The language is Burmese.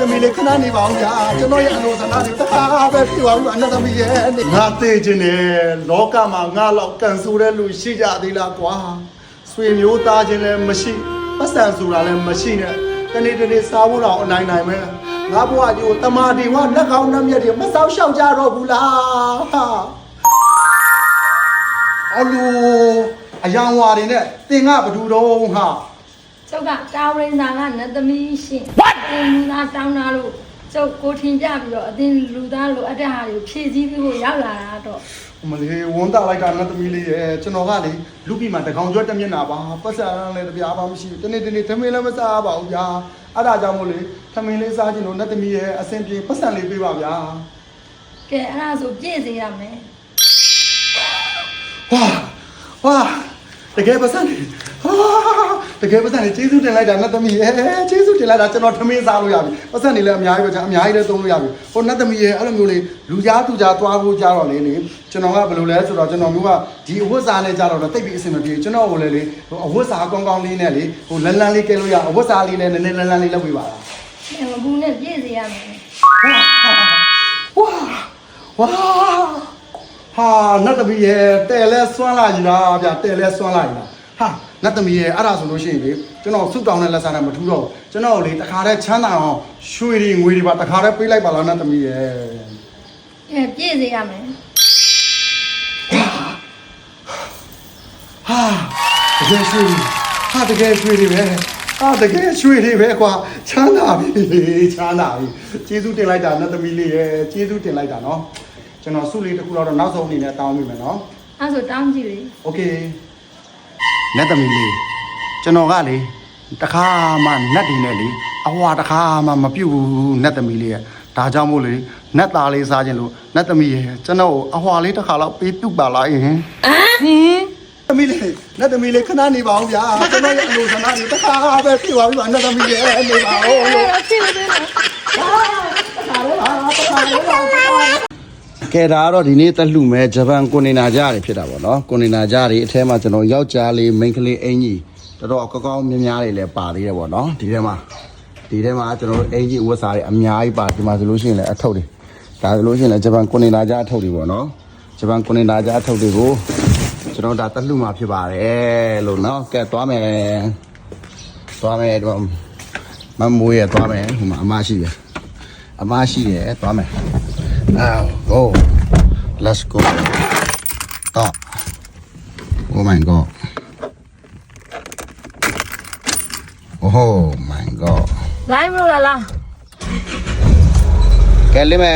သမီးလေးခဏနေပါဦးဗျာကျွန်တော်ရဲ့အလိုဆန္ဒတွေတခါပဲပြပါဦးအနတ်သမီးရဲ့ငါသိခြင်းနဲ့လောကမှာငါလောက်ကန်ဆူတဲ့လူရှိကြသေးလားကွာဆွေမျိုးသားချင်းလည်းမရှိပတ်စံဆိုတာလည်းမရှိနဲ့တနေ့တနေ့စားဖို့တော့အနိုင်နိုင်ပဲငါဘဝကြီးကိုတမာဒီဝလက်ကောင်းနှမျက်တွေမစောက်ရှောက်ကြတော့ဘူးလားဟာအလိုအယောင်ဝါတွေနဲ့တင်ကဘဒူတော့ဟာ ကျုပ်ကတာဝရင်သာကနတ်သမီးရှင် What အင်းလူသားတောင်းတာလို့ကျုပ်ကိုထင်ကြပြီးတော့အတင်းလူသားလိုအပ်တဲ့ဟာတွေကိုဖြည့်ဆည်းပြီးဖို့ရောက်လာတာတော့မလေးဝန်းတာလိုက်တာငါသမီးလေးရဲ့ကျွန်တော်ကလေလူပြည်မှာတကောင်ကျွတ်တက်မျက်နာပါပတ်စံလည်းတပြားပါမရှိဘူးတနေ့တနေ့သမင်းလည်းမစားပါဘူးဗျာအဲ့ဒါကြောင့်မို့လေသမင်းလေးစားခြင်းလို့နတ်သမီးရဲ့အဆင်ပြေပတ်စံလေးပေးပါဗျာကဲအဲ့ဒါဆိုပြည့်စေရမယ်ဝါဝါတကယ်ပတ်စံလေးဟာ တကယ်ပတ်စံလေးကျေးဇူးတင်လိုက်တာနတ်သမီးရဲ့ကျေးဇူးတင်လိုက်တာကျွန်တော်သမင်းစားလို့ရပြီပတ်စံလေးလည်းအများကြီးပဲကြာအများကြီးလည်းသုံးလို့ရပြီဟိုနတ်သမီးရဲ့အဲ့လိုမျိုးလေလူကြားသူကြားသွားဖို့ကြားတော့လေလေကျွန်တော်ကဘယ်လိုလဲဆိုတော့ကျွန်တော်မျိုးကဒီအဝတ်စားနဲ့ကြားတော့တိတ်ပြီးအဆင်မပြေကျွန်တော်ကိုလည်းလေဟိုအဝတ်စားကောင်းကောင်းလေးနဲ့လေဟိုလန်းလန်းလေးကဲလို့ရအဝတ်စားလေးနဲ့နည်းနည်းလန်းလန်းလေးလုပ်ပေးပါလားအဲဘူးနဲ့ပြည့်စေရမယ်ဝါဝါဟာနတ်သမီးရဲ့တဲလဲစွမ်းလာကြီးလားဗျတဲလဲစွမ်းလာကြီးလား ဟာနတ်သမီးရဲ့အဲ့ဒါဆိုလို့ရှိရင်လေကျွန်တော်စုတောင်းတဲ့လက်စားနဲ့မထူးတော့ဘူးကျွန်တော်လေတခါတည်းချမ်းသာအောင်ရွှေတွေငွေတွေပါတခါတည်းပေးလိုက်ပါလားနတ်သမီးရဲ့အဲပြည့်စေရမယ်ဟာတကယ်ရွှေတွေဟာတကယ်ရွှေတွေပဲဟာတကယ်ရွှေတွေပဲကွာချမ်းသာပြီချမ်းသာပြီကျေးဇူးတင်လိုက်တာနတ်သမီးလေးရဲ့ကျေးဇူးတင်လိုက်တာနော်ကျွန်တော်စုလေးတစ်ခုတော့နောက်ဆုံးအနေနဲ့တောင်းမိမယ်နော်အဲ့ဆိုတောင်းကြည့်လေโလက်သမီးလေးကျွန်တော်ကလေတခါမှနတ်တွေနဲ့လေအဝါတခါမှမပြုတ်ဘူးနတ်သမီးလေးရဲ့ဒါကြောင့်မို့လေနတ်သားလေးစားခြင်းလို့နတ်သမီးရဲ့ကျွန်တော်အဝါလေးတစ်ခါလောက်ပေးပြုတ်ပါလားယင်ဟင်သမီးလေးနတ်သမီးလေးခဏနေပါဦးဗျာကျွန်တော်ရဲ့အလိုဆန္ဒလေးတစ်ခါပဲပြုတ်ပါပြီပါနတ်သမီးရဲ့နေပါဦးလို့ပြုတ်သေးတယ်ဟာတခါလေးပါတခါလေးပါ ကဲဒါကတော့ဒီနေ့တက်လှမဲ့ဂျပန်ကွန်နေနာကြားတွေဖြစ်တာပေါ့နော်ကွန်နေနာကြားတွေအထဲမှာကျွန်တော်ယောက်ျားလေးမိန်းကလေးအင်ကြီးတော်တော်ကောင်းကောင်းများများတွေလည်းပါသေးတယ်ပေါ့နော်ဒီထဲမှာဒီထဲမှာကျွန်တော်တို့အင်ကြီးဝတ်စားတွေအများကြီးပါဒီမှာဆိုလို့ရှိရင်လည်းအထုပ်တွေဒါဆိုလို့ရှိရင်လည်းဂျပန်ကွန်နေနာကြားအထုပ်တွေပေါ့နော်ဂျပန်ကွန်နေနာကြားအထုပ်တွေကိုကျွန်တော်ဒါတက်လှမှာဖြစ်ပါတယ်လို့နော်ကဲသွားမယ်သွားမယ်ဒီမှာမမိုးရသွားမယ်ဟိုမှာအမရှိရအမရှိရသွားမယ် Now go. Let's go. Stop. Oh my god. Oh my god. လိုင်းမလို့လားလားကဲလေးမဲ